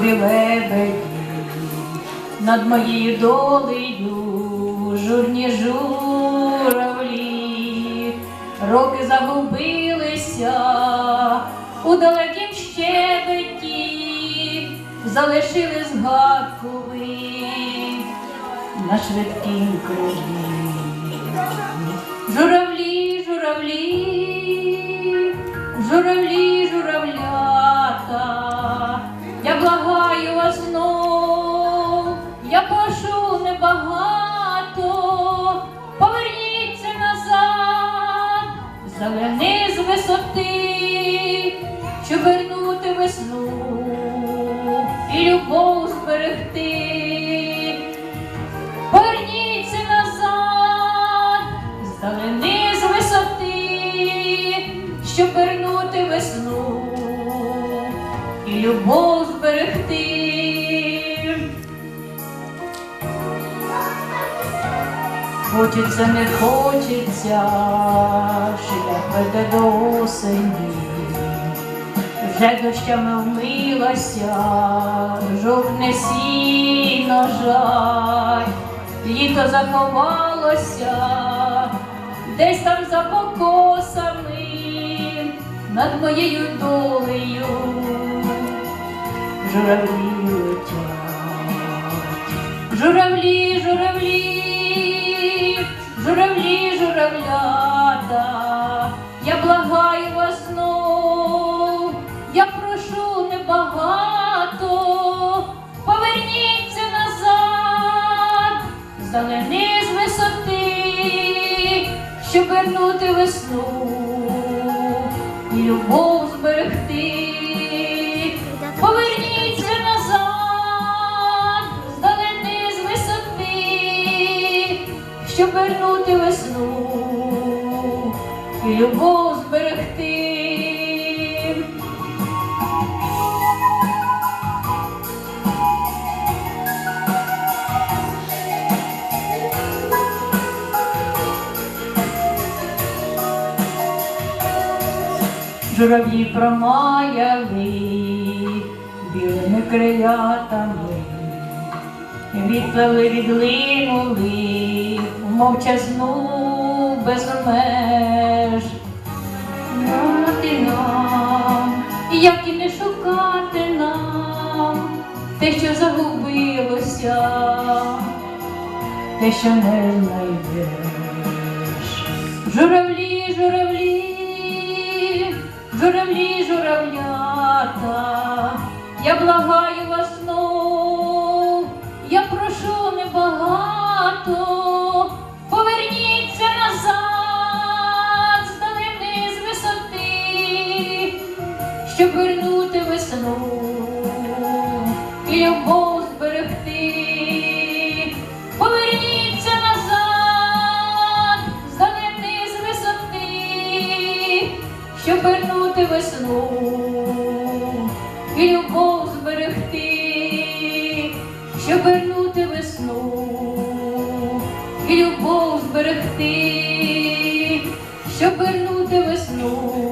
Лебеді. Над моєю долею, журні журавлі, роки загубилися у далекім щебеті, залишили згадку ви на швидкім крилі. Журавлі, журавлі, журавлі, висоти, щоб вернути весну і любов зберегти. Поверніться назад, здалени з висоти, щоб вернути весну і любов зберегти. Хочеться, не хочеться, шлях веде до осені, вже дощами вмилася, жовтне сіно жаль, літо заховалося, десь там за покосами над моєю долею. Журавлі летять. Журавлі, журавлі, журавлі, журавлята, я благаю вас знов, я прошу небагато, поверніться назад, здалени з висоти, щоб вернути весну і любов зберегти. Щоб вернути весну і любов зберегти. Журавлі промаяли білими крилятами, відплили, відлинули в мовчазну без меж. Нати нам, як і не шукати нам, те, що загубилося, те, що не знайдеш. Журавлі, журавлі, журавлі, журавлята, я благаю вас весну. І любов зберегти. Поверніться назад, здалини з висоти, щоб вернути весну. І любов зберегти, щоб вернути весну. І любов зберегти, щоб вернути весну